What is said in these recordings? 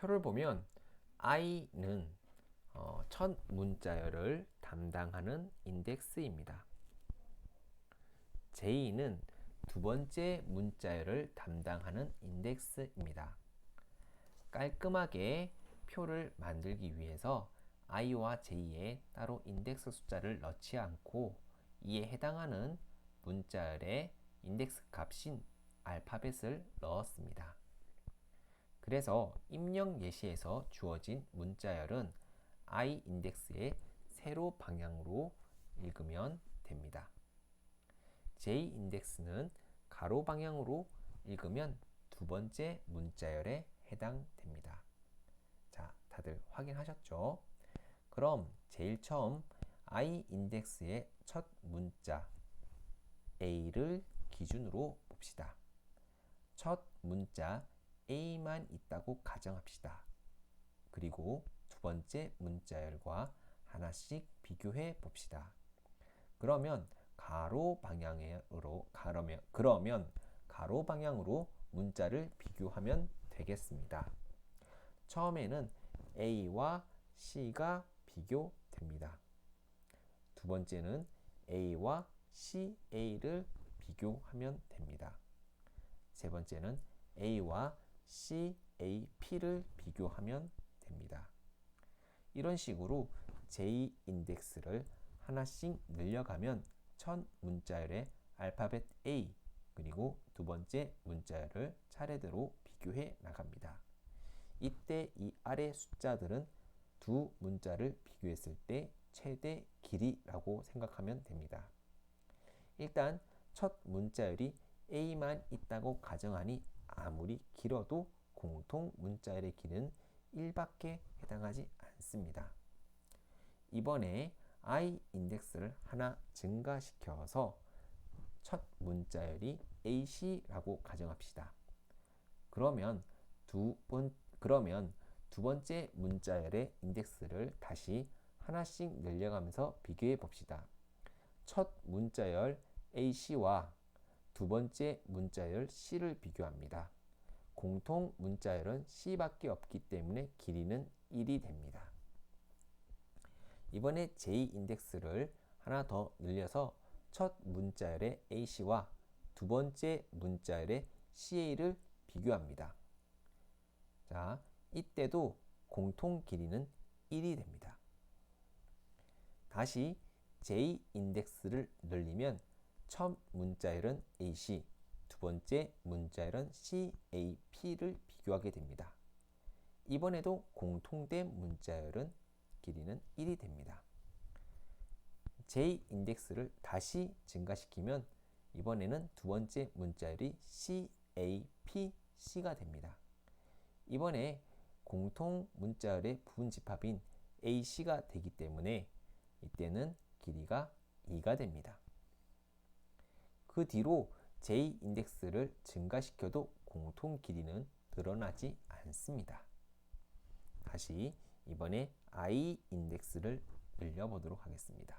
표를 보면 i는 어, 첫 문자열을 담당하는 인덱스입니다. j는 두 번째 문자열을 담당하는 인덱스입니다. 깔끔하게 표를 만들기 위해서 i와 j에 따로 인덱스 숫자를 넣지 않고 이에 해당하는 문자열의 인덱스 값인 알파벳을 넣었습니다. 그래서 입력 예시에서 주어진 문자열은 i 인덱스의 세로 방향으로 읽으면 됩니다. j 인덱스는 가로 방향으로 읽으면 두 번째 문자열에 해당됩니다. 자, 다들 확인하셨죠? 그럼 제일 처음 i 인덱스의 첫 문자 a를 기준으로 봅시다. 첫 문자 a만 있다고 가정합시다. 그리고 두 번째 문자열과 하나씩 비교해 봅시다. 그러면 가로 방향으로 가려면 그러면 가로 방향으로 문자를 비교하면 되겠습니다. 처음에는 A와 C가 비교됩니다. 두 번째는 A와 CA를 비교하면 됩니다. 세 번째는 A와 CAP를 비교하면 됩니다. 이런 식으로 J 인덱스를 하나씩 늘려가면 첫 문자열의 알파벳 A 그리고 두 번째 문자열을 차례대로 비교해 나갑니다. 이때 이 아래 숫자들은 두 문자를 비교했을 때 최대 길이라고 생각하면 됩니다. 일단 첫 문자열이 A만 있다고 가정하니 아무리 길어도 공통 문자열의 길이는 1밖에 해당하지 않습니다. 이번에 i 인덱스를 하나 증가시켜서 첫 문자열이 ac라고 가정합시다. 그러면 두 번, 그러면 두 번째 문자열의 인덱스를 다시 하나씩 늘려가면서 비교해 봅시다. 첫 문자열 ac와 두 번째 문자열 c를 비교합니다. 공통 문자열은 c밖에 없기 때문에 길이는 1이 됩니다. 이번에 j 인덱스를 하나 더 늘려서 첫 문자열의 ac와 두 번째 문자열의 ca를 비교합니다. 자, 이때도 공통 길이는 1이 됩니다. 다시 j 인덱스를 늘리면 첫 문자열은 ac, 두 번째 문자열은 cap를 비교하게 됩니다. 이번에도 공통된 문자열은 길이는 1이 됩니다. j 인덱스를 다시 증가시키면 이번에는 두 번째 문자열이 capc가 됩니다. 이번에 공통 문자열의 부분 집합인 ac가 되기 때문에 이때는 길이가 2가 됩니다. 그 뒤로 j 인덱스를 증가시켜도 공통 길이는 드러나지 않습니다. 다시 이번에 i 인덱스를 늘려보도록 하겠습니다.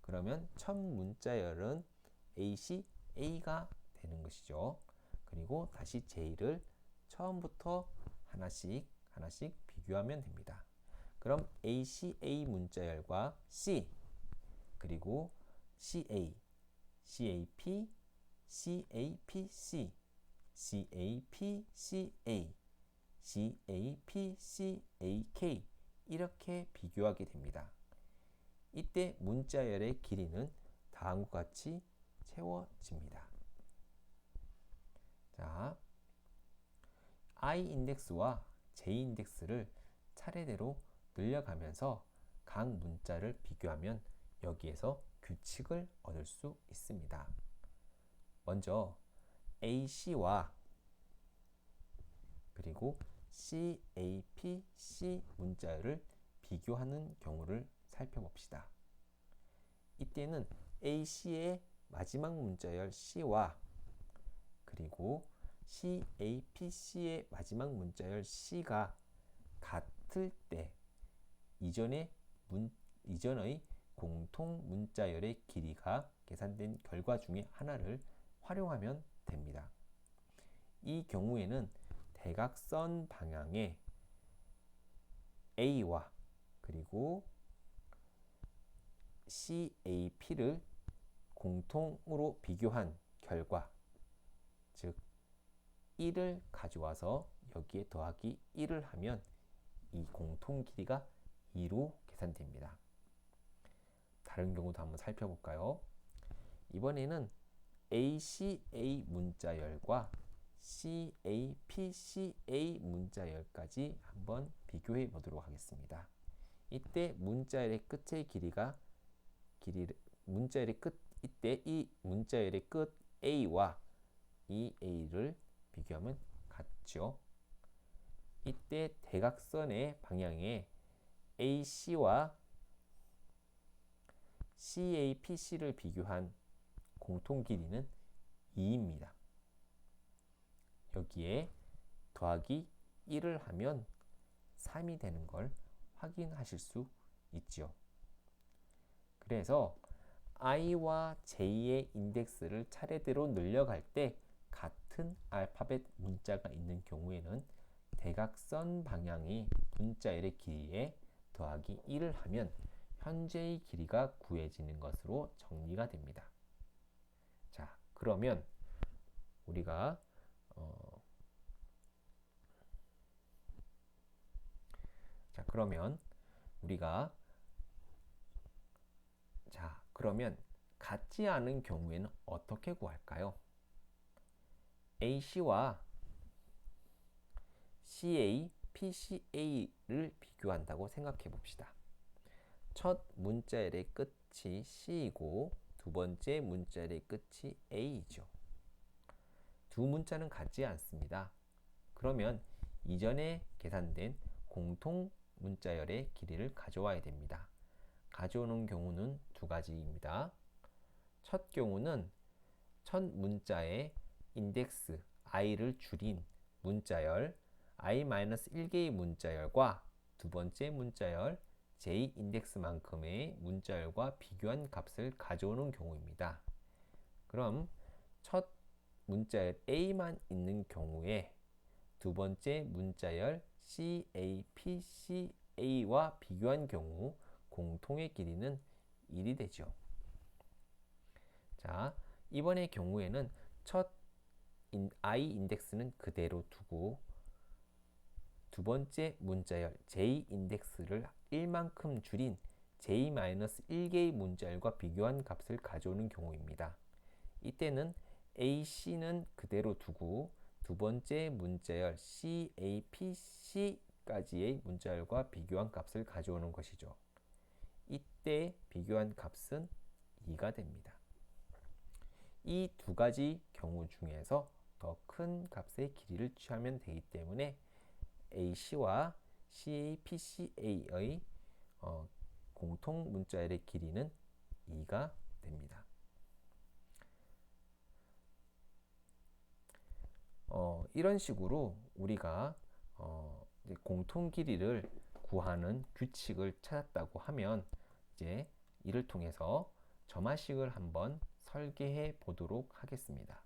그러면 첫 문자열은 AC, A가 되는 것이죠. 그리고 다시 J를 처음부터 하나씩 하나씩 비교하면 됩니다. 그럼 ACA 문자열과 C 그리고 CA, CAP, CAPC, CAPCA, CAPCAK 이렇게 비교하게 됩니다. 이때 문자열의 길이는 다음과 같이 채워집니다. 자, i 인덱스와 j 인덱스를 차례대로 늘려가면서 각 문자를 비교하면 여기에서 규칙을 얻을 수 있습니다. 먼저 ac와 그리고 CAPC 문자열을 비교하는 경우를 살펴봅시다. 이때는 AC의 마지막 문자열 C와 그리고 CAPC의 마지막 문자열 C가 같을 때 이전의 문, 이전의 공통 문자열의 길이가 계산된 결과 중에 하나를 활용하면 됩니다. 이 경우에는 대각선 방향의 A와 그리고 CAP를 공통으로 비교한 결과 즉 1을 가져와서 여기에 더하기 1을 하면 이 공통 길이가 2로 계산됩니다. 다른 경우도 한번 살펴볼까요? 이번에는 ACA 문자열과 CAPCA 문자열까지 한번 비교해 보도록 하겠습니다. 이때 문자열의 끝의 길이가 길이 문자열의 끝 이때 이 문자열의 끝 A와 이 A를 비교하면 같죠. 이때 대각선의 방향에 AC와 CAPC를 비교한 공통 길이는 2입니다. 여기에 더하기 1을 하면 3이 되는 걸 확인하실 수 있죠. 그래서 i와 j의 인덱스를 차례대로 늘려갈 때 같은 알파벳 문자가 있는 경우에는 대각선 방향의 문자열의 길이에 더하기 1을 하면 현재의 길이가 구해지는 것으로 정리가 됩니다. 자, 그러면 우리가 어 자, 그러면 우리가 자, 그러면 같지 않은 경우에는 어떻게 구할까요? AC와 CA, PCA를 비교한다고 생각해 봅시다. 첫 문자열의 끝이 C이고 두 번째 문자열의 끝이 A이죠. 두 문자는 같지 않습니다. 그러면 이전에 계산된 공통 문자열의 길이를 가져와야 됩니다. 가져오는 경우는 두 가지입니다. 첫 경우는 첫 문자의 인덱스 i를 줄인 문자열 i-1개의 문자열과 두 번째 문자열 j 인덱스만큼의 문자열과 비교한 값을 가져오는 경우입니다. 그럼 첫 문자열 a만 있는 경우에 두 번째 문자열 CAPCA와 비교한 경우 공통의 길이는 1이 되죠. 자, 이번의 경우에는 첫 i 인덱스는 그대로 두고 두 번째 문자열 j 인덱스를 1만큼 줄인 j-1개의 문자열과 비교한 값을 가져오는 경우입니다. 이때는 ac는 그대로 두고 두 번째 문자열 capc까지의 문자열과 비교한 값을 가져오는 것이죠. 이때 비교한 값은 2가 됩니다. 이 두 가지 경우 중에서 더 큰 값의 길이를 취하면 되기 때문에 AC와 CAPCA의 어, 공통 문자열의 길이는 2가 됩니다. 어, 이런 식으로 우리가 어, 공통 길이를 구하는 규칙을 찾았다고 하면 이제 이를 통해서 점화식을 한번 설계해 보도록 하겠습니다.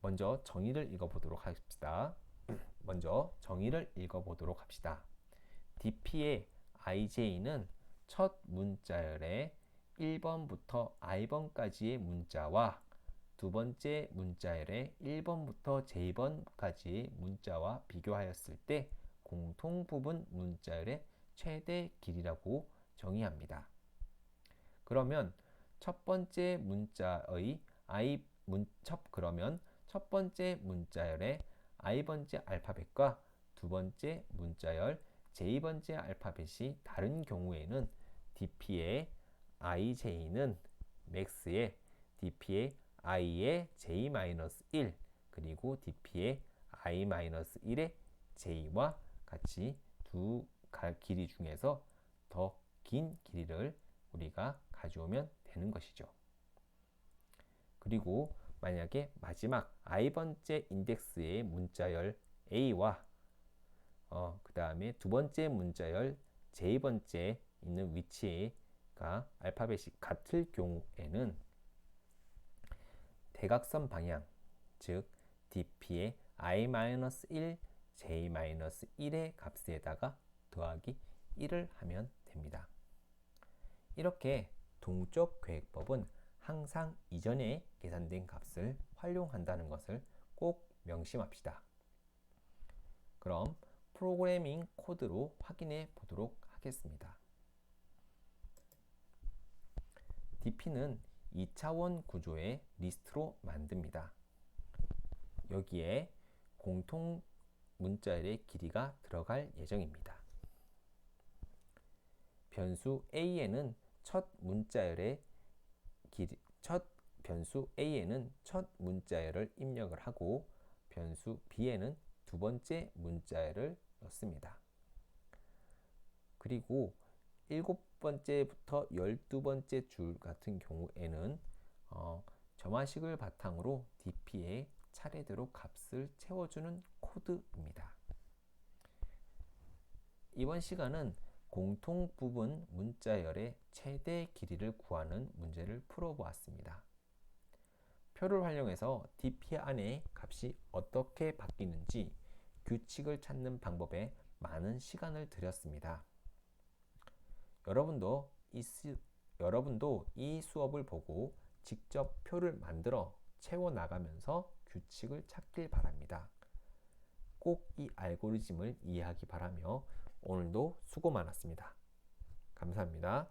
먼저 정의를 읽어보도록 합시다. 먼저 정의를 읽어보도록 합시다. DP의 IJ는 첫 문자열의 1번부터 i번까지의 문자와 두 번째 문자열의 1번부터 j번까지의 문자와 비교하였을 때 공통 부분 문자열의 최대 길이라고 정의합니다. 그러면 첫 번째 문자의 i 문, 첫 그러면 첫 번째 문자열의 i번째 알파벳과 두 번째 문자열 j번째 알파벳이 다른 경우에는 dp의 ij는 max의 dp의 i의 j-1 그리고 dp의 i-1의 j와 같이 두 길이 중에서 더 긴 길이를 우리가 가져오면 되는 것이죠. 그리고 만약에 마지막 i번째 인덱스의 문자열 a와 어, 그 다음에 두 번째 문자열 j번째 있는 위치가 알파벳이 같을 경우에는 대각선 방향, 즉 dp의 i-1, j-1의 값에다가 더하기 1을 하면 됩니다. 이렇게 동적 계획법은 항상 이전에 계산된 값을 활용한다는 것을 꼭 명심합시다. 그럼 프로그래밍 코드로 확인해 보도록 하겠습니다. DP는 2차원 구조의 리스트로 만듭니다. 여기에 공통 문자열의 길이가 들어갈 예정입니다. 변수 a에는 첫 문자열의 변수 a에는 첫 문자열을 입력을 하고 변수 b에는 두 번째 문자열을 넣습니다. 그리고 일곱 번째부터 열두 번째 줄 같은 경우에는 어, 점화식을 바탕으로 DP에 차례대로 값을 채워주는 코드입니다. 이번 시간은 공통 부분 문자열의 최대 길이를 구하는 문제를 풀어보았습니다. 표를 활용해서 DP 안에 값이 어떻게 바뀌는지 규칙을 찾는 방법에 많은 시간을 들였습니다. 여러분도 이, 수, 여러분도 이 수업을 보고 직접 표를 만들어 채워 나가면서 규칙을 찾길 바랍니다. 꼭 이 알고리즘을 이해하기 바라며 오늘도 수고 많았습니다. 감사합니다.